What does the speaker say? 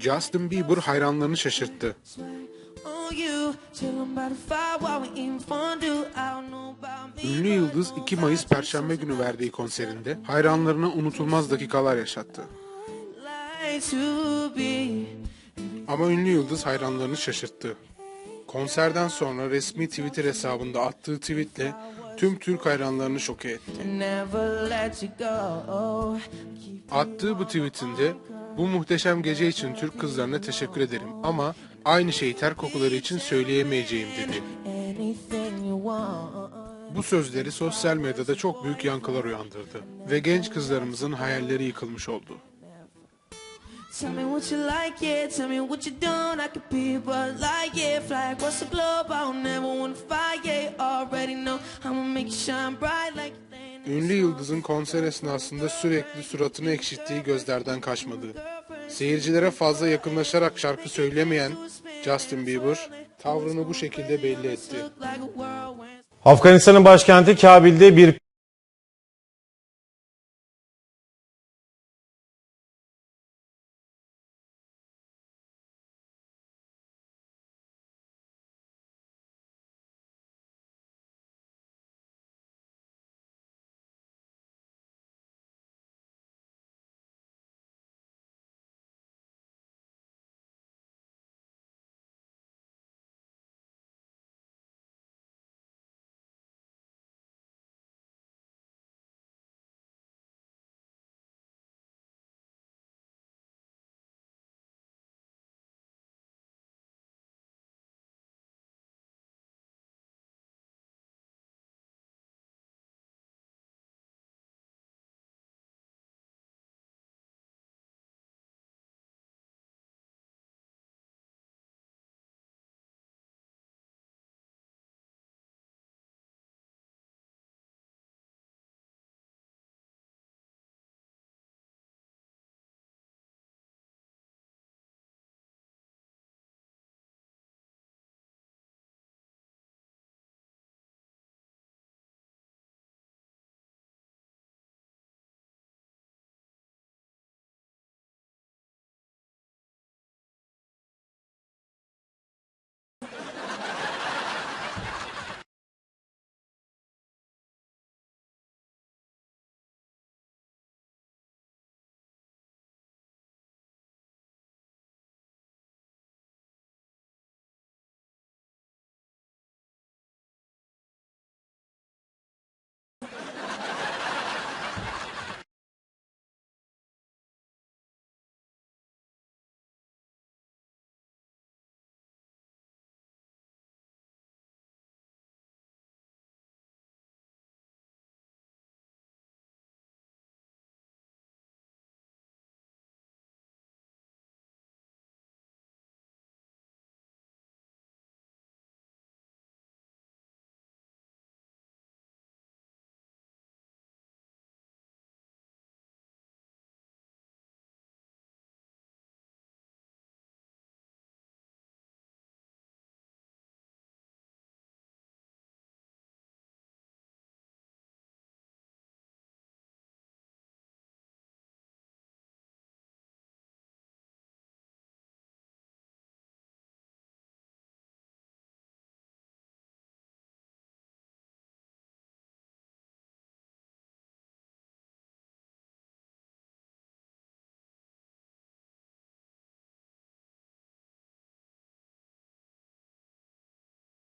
Justin Bieber hayranlarını şaşırttı. Ünlü yıldız 2 Mayıs Perşembe günü verdiği konserinde hayranlarına unutulmaz dakikalar yaşattı. Ama ünlü yıldız hayranlarını şaşırttı. Konserden sonra resmi Twitter hesabında attığı tweetle tüm Türk hayranlarını şoke etti. Attığı bu tweetinde bu muhteşem gece için Türk kızlarına teşekkür ederim ama aynı şeyi ter kokuları için söyleyemeyeceğim dedi. Bu sözleri sosyal medyada çok büyük yankılar uyandırdı ve genç kızlarımızın hayalleri yıkılmış oldu. Tell me what you like, yeah. Tell me what you don't. I could be but like, yeah. Fly across the globe. I don't never wanna fight, yeah. Already know I'ma make you shine bright like. Ünlü yıldızın konser esnasında sürekli suratını ekşittiği gözlerden kaçmadı. Seyircilere fazla yakınlaşarak şarkı söylemeyen Justin Bieber tavrını bu şekilde belli etti. Afganistan'ın başkenti Kabil'de bir